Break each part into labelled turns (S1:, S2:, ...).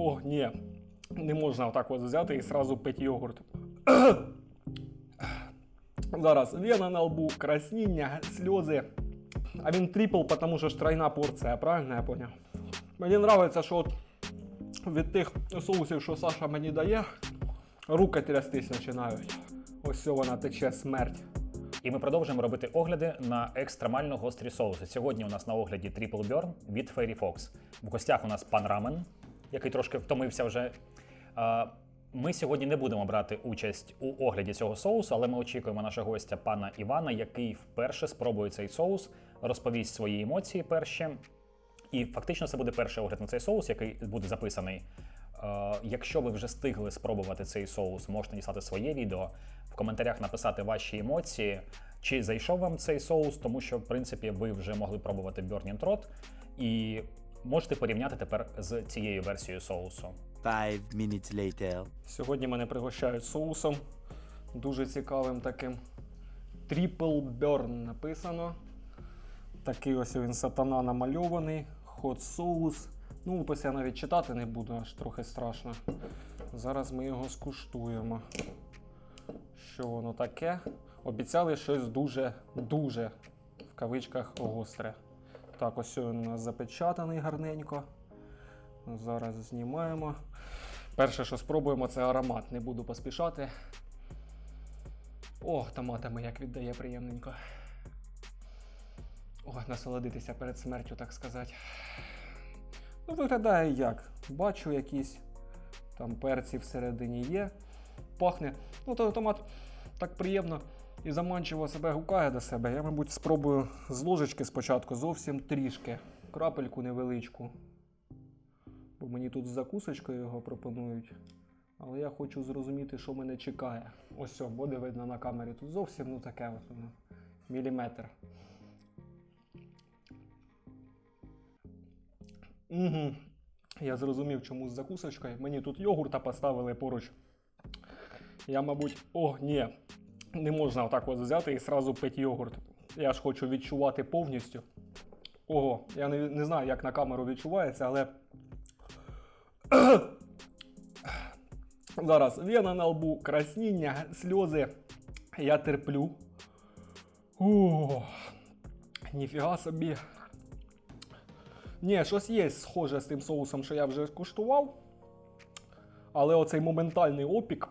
S1: О, ні. Не можна отак от взяти і сразу пити йогурт. Зараз вена на лбу, красніння, сльози. А він трипл, тому що ж тройна порція, правильно я поняв? Мені подобається, що от від тих соусів, що Саша мені дає, руки трястись починають. Ось вона тече смерть.
S2: І ми продовжуємо робити огляди на екстремально гострі соуси. Сьогодні у нас на огляді Triple Burn від Fairy Fox. В гостях у нас пан Рамен, який трошки втомився вже. Ми сьогодні не будемо брати участь у огляді цього соусу, але ми очікуємо нашого гостя пана Івана, який вперше спробує цей соус, розповість свої емоції перші. І фактично це буде перший огляд на цей соус, який буде записаний. Якщо ви вже встигли спробувати цей соус, можете дістати своє відео, в коментарях написати ваші емоції, чи зайшов вам цей соус, тому що, в принципі, ви вже могли пробувати Burning Trot, і можете порівняти тепер з цією версією соусу.
S3: Five minutes later.
S1: Сьогодні мене пригощають соусом. Дуже цікавим таким. Triple Burn написано. Такий ось він сатана намальований. Hot соус. Ну, опис я навіть читати не буду, аж трохи страшно. Зараз ми його скуштуємо. Що воно таке? Обіцяли щось дуже-дуже в кавичках гостре. Так, ось він запечатаний гарненько. Зараз знімаємо. Перше, що спробуємо, це аромат. Не буду поспішати. О, томатами як віддає приємненько. О, насолодитися перед смертю, так сказати. Ну, виглядає як. Бачу якісь там перці всередині є. Пахне. Ну, той томат так приємно і заманчиво себе гукає до себе. Я, мабуть, спробую з ложечки спочатку зовсім трішки. Крапельку невеличку. Бо мені тут з закусочкою його пропонують. Але я хочу зрозуміти, що мене чекає. Ось буде видно на камері. Тут зовсім ну таке от воно. Міліметр. Угу. Я зрозумів, чому з закусочкою. Мені тут йогурта поставили поруч. Я, мабуть, о, ні. Не можна отак от взяти і сразу пити йогурт. Я ж хочу відчувати повністю. Ого, я не, не знаю, як на камеру відчувається, але Зараз вена на лбу, красніння, сльози. Я терплю. О, ніфіга собі. Ні, щось є схоже з тим соусом, що я вже куштував. Але оцей моментальний опік,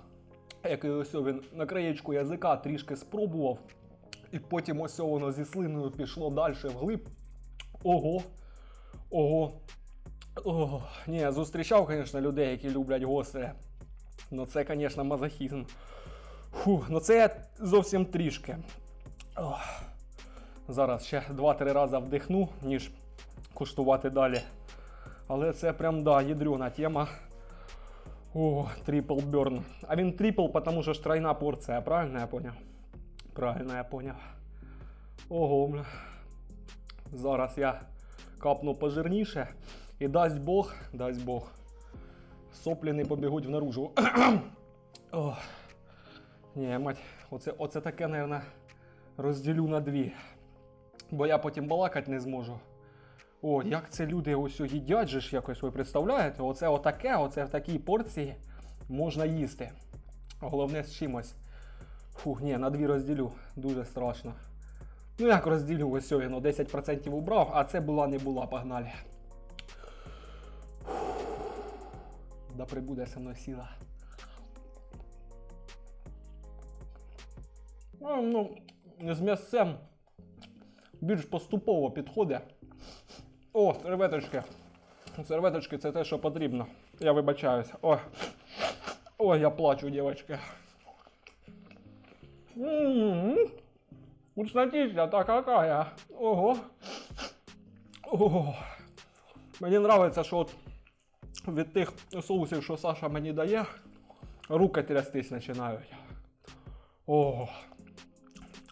S1: який ось він на краєчку язика трішки спробував, і потім ось воно зі слиною пішло далі вглиб. Ого. Ого. О, ні, я зустрічав, звісно, людей, які люблять гостре. Ну це, звісно, мазохізм. Фу, ну це зовсім трішки. Ох. Зараз ще 2-3 рази вдихну, ніж куштувати далі. Але це прям да, ядрена тема. О, трипл берн. А він трипл, тому що ж тройна порція, правильно я поняв? Правильно я поняв. Ого, бля. Зараз я капну пожирніше. І дасть Бог, дасть Бог. Соплі не побігуть в наружу. Ох. Ні, мать, оце, оце таке, мабуть, розділю на дві. Бо я потім балакати не зможу. О, як це люди ось їдять же ж якось, ви представляєте? Оце отаке, оце в такій порції можна їсти. Головне з чимось. Фух, ні, на дві розділю. Дуже страшно. Ну як розділю, ось він, 10% убрав, а це була не була, погнали. Да прибуде со мною сила. Ну, ну, з м'ясцем більш поступово підходить. О, серветочки. Серветочки це те, що потрібно. Я вибачаюсь. Ой. Ой, я плачу, дівчатки. М-м-м. Вкуснотища та какая. Ого. Ого. Мені подобається, що от від тих соусів, що Саша мені дає, руки трястись починають. О.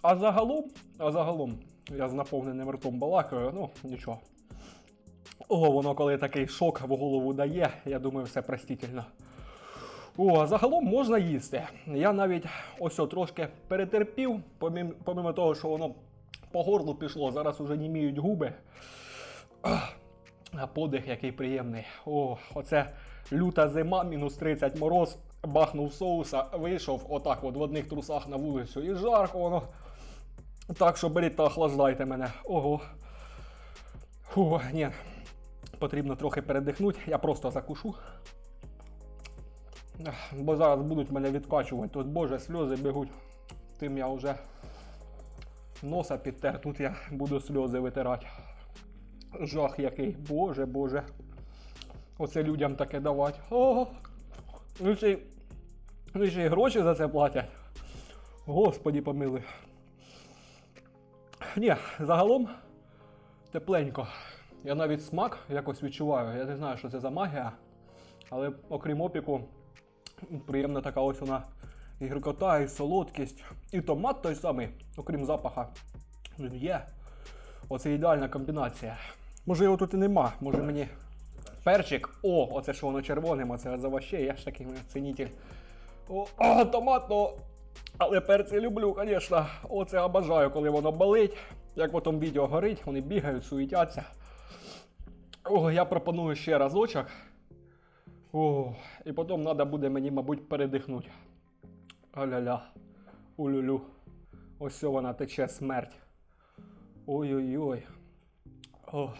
S1: А загалом, а загалом, я з наповненим ртом балакаю, ну нічого. О, воно коли такий шок в голову дає, я думаю, все простительно. О, загалом можна їсти. Я навіть ось трошки перетерпів, помім, помимо того, що воно по горлу пішло, зараз уже німіють губи. А подих який приємний. О, оце люта зима, мінус 30 мороз, бахнув соуса, вийшов отак от в одних трусах на вулицю і жарко воно. Так що беріть та охлаждайте мене. Ого. Фу, ні. Потрібно трохи передихнути, я просто закушу. Бо зараз будуть мене відкачувати. Тут, боже, сльози бігуть. Тим я вже носа підтер, тут я буду сльози витирати. Жах який, боже, боже. Оце людям таке давати. О, ну ще, ну ще й гроші за це платять. Господі помилуй. Ні, загалом тепленько. Я навіть смак якось відчуваю. Я не знаю, що це за магія. Але окрім опіку, приємна така ось вона і гіркота, і солодкість, і томат той самий, окрім запаха. Він є. Оце ідеальна комбінація. Може його тут і нема. Може мені перчик. О, оце що воно червоним, оце за овощей, я ж такий цінитель. О, о, томатно. Але перці люблю, звісно. Оце обажаю, коли воно болить. Як потім відео горить, вони бігають, суетяться. О, я пропоную ще разочок. О, і потім треба буде мені, мабуть, передихнути. Аля-ля. Улюлю. Ось вона тече смерть. Ой-ой-ой. О.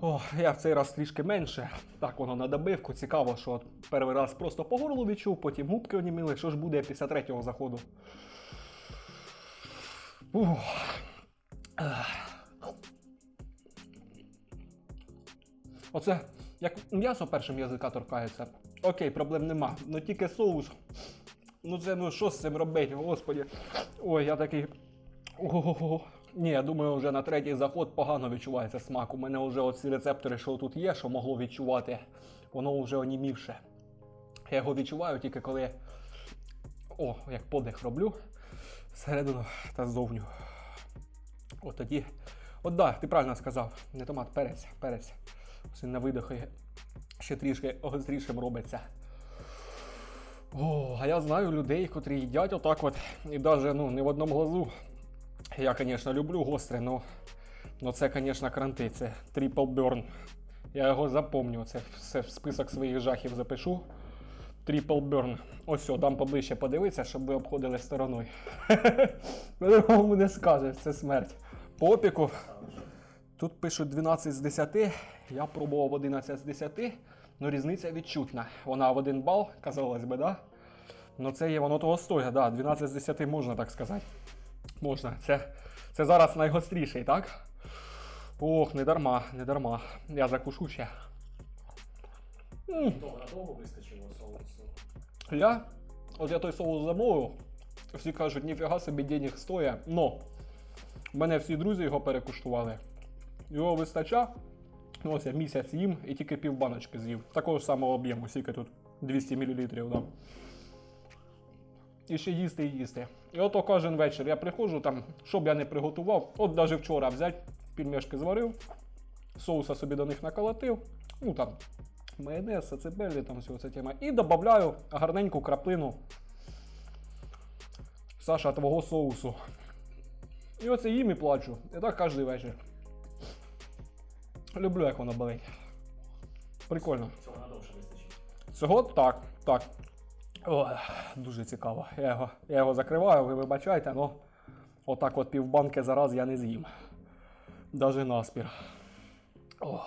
S1: О, я в цей раз трішки менше. Так воно на добивку. Цікаво, що перший раз просто по горлу відчув, потім губки оніміли. Що ж буде після третього заходу? Ух. Оце як м'ясо першим язика торкається. Окей, проблем нема. Ну тільки соус. Ну це ну що з цим робити, господі. Ой, я такий. Ого. Ні, я думаю, вже на третій заход погано відчувається смак. У мене вже оці рецептори, що тут є, що могло відчувати, воно вже онімівше. Я його відчуваю тільки коли. О, як подих роблю всередину та ззовню. От тоді. От да, ти правильно сказав. Не томат, перець, перець. Він на видохи ще трішки гострішим робиться. О, а я знаю людей, котрі їдять отак от. І навіть ну, не в одному глазу. Я, звісно, люблю гостре, но, но це, звісно, кранти. Це Triple Burn. Я його запомню. Це все в список своїх жахів запишу. Triple Burn. Ось все, дам поближче подивитися, щоб ви обходили стороною. По-другому не скажеш, це смерть. По опіку. Тут пишуть 12 з 10, я пробував 11 з 10, але різниця відчутна. Вона в один бал, казалось би, да? Ну це є воно того стоїть, да, 12 з 10 можна так сказати. Можна. Це, це зараз найгостріший, так? Ох, не дарма, не дарма. Я закушу ще. М.
S2: Надовго вистачило соусу.
S1: Я, от я той соус замовив, всі кажуть, ніфіга собі денег стоїть, но в мене всі друзі його перекуштували. Його вистача. Ну, ось я місяць їм і тільки пів баночки з'їв. Такого ж самого об'єму, скільки тут 200 мл. Да. І ще їсти і їсти. І ото кожен вечір я приходжу там, що б я не приготував, от навіть вчора взяти, пельмешки зварив, соуса собі до них наколотив, ну там майонез, сацебелі, там всього ця тема. І додаю гарненьку краплину Саша твого соусу. І оце їм і плачу. І так кожен вечір. Люблю, як воно болить. Прикольно.
S2: Цього надовше вистачить.
S1: Цього так, так. О, дуже цікаво. Я його, я його закриваю, ви вибачайте, але отак от півбанки зараз я не з'їм. Даже наспір. О.